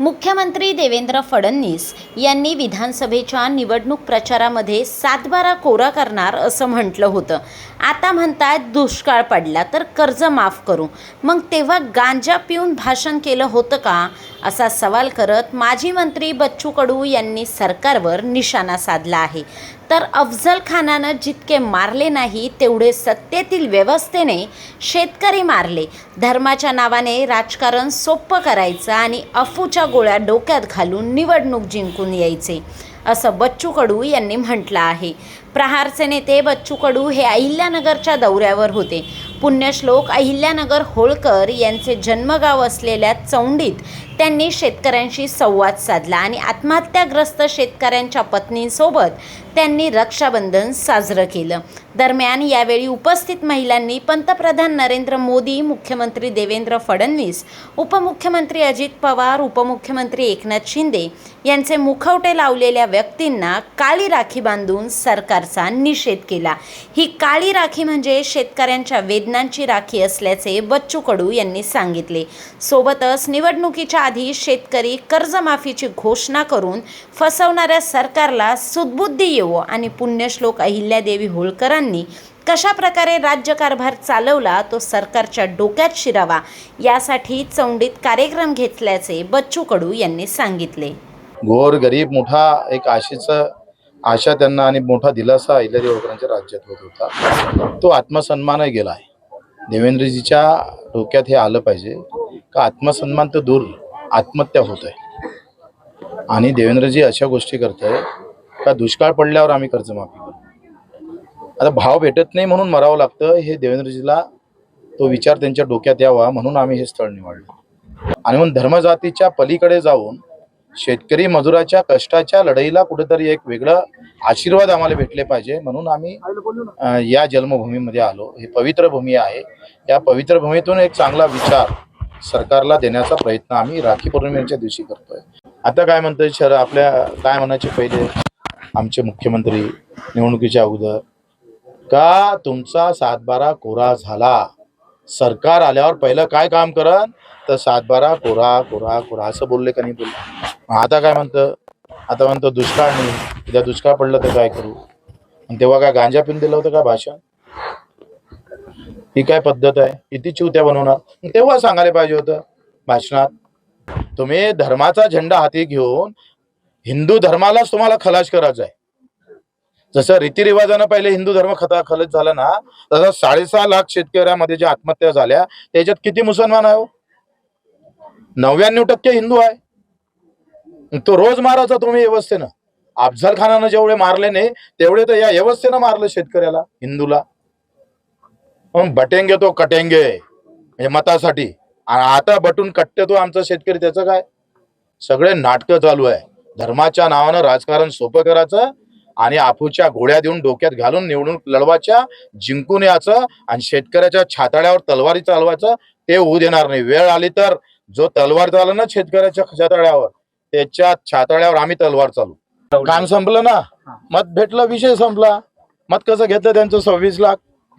मुख्यमंत्री देवेंद्र फडणवीस यांनी विधानसभेच्या निवडणूक प्रचारामध्ये सातबारा कोरा करणार असं म्हटलं होतं. आता म्हणतात दुष्काळ पडला तर कर्ज माफ करू. मग तेव्हा गांजा पिऊन भाषण केलं होतं का? असा सवाल करत माजी मंत्री बच्चू कडू यांनी सरकारवर निशाणा साधला आहे. तर अफजल खानानं जितके मारले नाही तेवढे सत्तेतील व्यवस्थेने शेतकरी मारले. धर्माच्या नावाने राजकारण सोप्पं करायचं आणि अफूच्या गोळ्या डोक्यात घालून निवडणूक जिंकून यायचे. असं बच्चू कडू यांनी म्हटलं आहे. प्रहारचे नेते बच्चू कडू हे अहिल्यानगरच्या दौऱ्यावर होते. पुण्यश्लोक अहिल्यानगर होळकर यांचे जन्मगाव असलेल्या चौंडीत त्यांनी शेतकऱ्यांशी संवाद साधला आणि आत्महत्याग्रस्त शेतकऱ्यांच्या पत्नींसोबत त्यांनी रक्षाबंधन साजरं केलं. दरम्यान यावेळी उपस्थित महिलांनी पंतप्रधान नरेंद्र मोदी मुख्यमंत्री देवेंद्र फडणवीस उपमुख्यमंत्री अजित पवार उपमुख्यमंत्री एकनाथ शिंदे यांचे मुखवटे लावलेल्या व्यक्तींना काळी राखी बांधून सरकारचा निषेध केला. ही काळी राखी म्हणजे शेतकऱ्यांच्या वेदनांची राखी असल्याचे बच्चू कडू यांनी सांगितले. सोबतच निवडणुकीच्या आधी शेतकरी कर्जमाफीची घोषणा करून फसवणाऱ्या सरकारला सुदबुद्धी येवो आणि पुण्यश्लोक अहिल्यादेवी होळकरांनी कशा प्रकारे राज्यकारभार चालवला तो सरकारच्या डोक्यात शिरावा यासाठी चौंडीत कार्यक्रम घेतल्याचे बच्चू कडू यांनी सांगितले. गोर गरीब मोठा एक आशेचा आशा त्यांना आणि मोठा दिलासा अहिल्यादेवी देवकरांच्या राज्यात होत होता. तो आत्मसन्मानही गेला आहे. देवेंद्रजीच्या डोक्यात हे आलं पाहिजे. का आत्मसन्मान तर दूर आत्महत्या होत आहे. आणि देवेंद्रजी अशा गोष्टी करत आहे का दुष्काळ पडल्यावर आम्ही कर्जमाफी करू आता भाव भेटत नाही म्हणून मरावं लागतं. हे देवेंद्रजीला तो विचार त्यांच्या डोक्यात यावा म्हणून आम्ही हे स्थळ निवडलं. आणि म्हणून धर्मजातीच्या पलीकडे जाऊन शेतकरी मजुराच्या कष्टाच्या लढाईला कुठेतरी एक वेगळं आशीर्वाद आम्हाला भेटले पाहिजे म्हणून आम्ही या जन्मभूमीमध्ये आलो. ही पवित्र भूमी आहे. या पवित्र भूमीतून एक चांगला विचार सरकारला देण्याचा प्रयत्न आम्ही राखी पौर्णिमेच्या दिवशी करतोय. आता काय म्हणतोय शर आपल्या काय म्हणायचे पहिले? आमचे मुख्यमंत्री निवडणुकीच्या अगोदर. का तुमचा सातबारा कोरा झाला? सरकार आल्यावर पहिलं काय काम करन? तर सातबारा कोरा कोरा कोरा असं बोलले का नाही बोलले? आता काय म्हणतं? आता म्हणतं दुष्काळ नाही. उद्या दुष्काळ पडलं तर काय करू? आणि तेव्हा काय गांजा पिऊन दिलं होतं का भाषण? ही काय पद्धत आहे? किती चिवत्या बनवणार? तेव्हा सांगायला पाहिजे होतं भाषणात. तुम्ही धर्माचा झेंडा हाती घेऊन हिंदू धर्मालाच तुम्हाला खलाश करायचा आहे जसं रीतिरिवाजानं पहिले हिंदू धर्म खता खलत झाला ना तसं साडेसहा लाख शेतकऱ्यामध्ये ज्या आत्महत्या झाल्या त्याच्यात किती मुसलमान आहे हो? नव्याण्णव टक्के हिंदू आहे. तो रोज मारायचा तुम्ही व्यवस्थेनं. अफजल खानानं जेवढे मारले नाही तेवढे तर या व्यवस्थेनं मारलं शेतकऱ्याला हिंदूला. मग बटेंगे तो कटेंगे म्हणजे मतासाठी. आता बटून कट्टे तो आमचा शेतकरी त्याचं काय? सगळे नाटकं चालू आहे. धर्माच्या नावानं राजकारण सोपं करायचं आणि आपूच्या घोड्या देऊन डोक्यात घालून निवडणूक लढवायच्या जिंकून यायचं आणि शेतकऱ्याच्या छाताड्यावर तलवारी चालवायचं ते होऊ देणार नाही. वेळ आली तर जो तलवार चालला ना शेतकऱ्याच्या छाताड्यावर त्याच्या छाताड्यावर आम्ही तलवार चालू. काम संपलं ना? मत भेटलं विषय संपला. मत कसं घेतलं त्यांचं? सव्वीस लाख.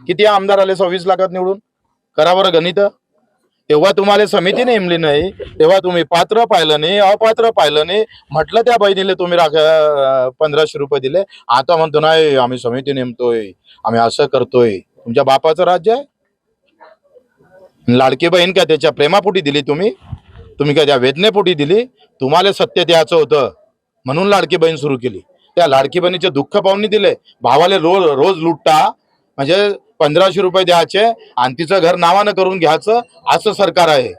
किती आमदार आले सव्वीस लाखात निवडून? करा बरं गणित. तेव्हा तुम्हाला समिती नेमली नाही तेव्हा तुम्ही पात्र पाहिलं नाही अपात्र पाहिलं नाही. म्हटलं त्या बहिणीला तुम्ही राख पंधराशे रुपये दिले. आता म्हणतो नाही आम्ही समिती नेमतोय. आम्ही असं करतोय. तुमच्या बापाचं राज्य आहे? लाडकी बहीण का त्याच्या प्रेमापोटी दिली तुम्ही? तुम्ही काय त्या वेदनेपोटी दिली? तुम्हाला सत्य द्यायचं होतं. म्हणून लाडकी बहीण सुरू केली. त्या लाडकी बहिणीचे दुःख पाहून दिले. भावाले रोज रोज लुटता. म्हणजे पंधराशे रुपये द्यायचे आणि तिचं घर नावानं करून घ्यायचं असं सरकार आहे.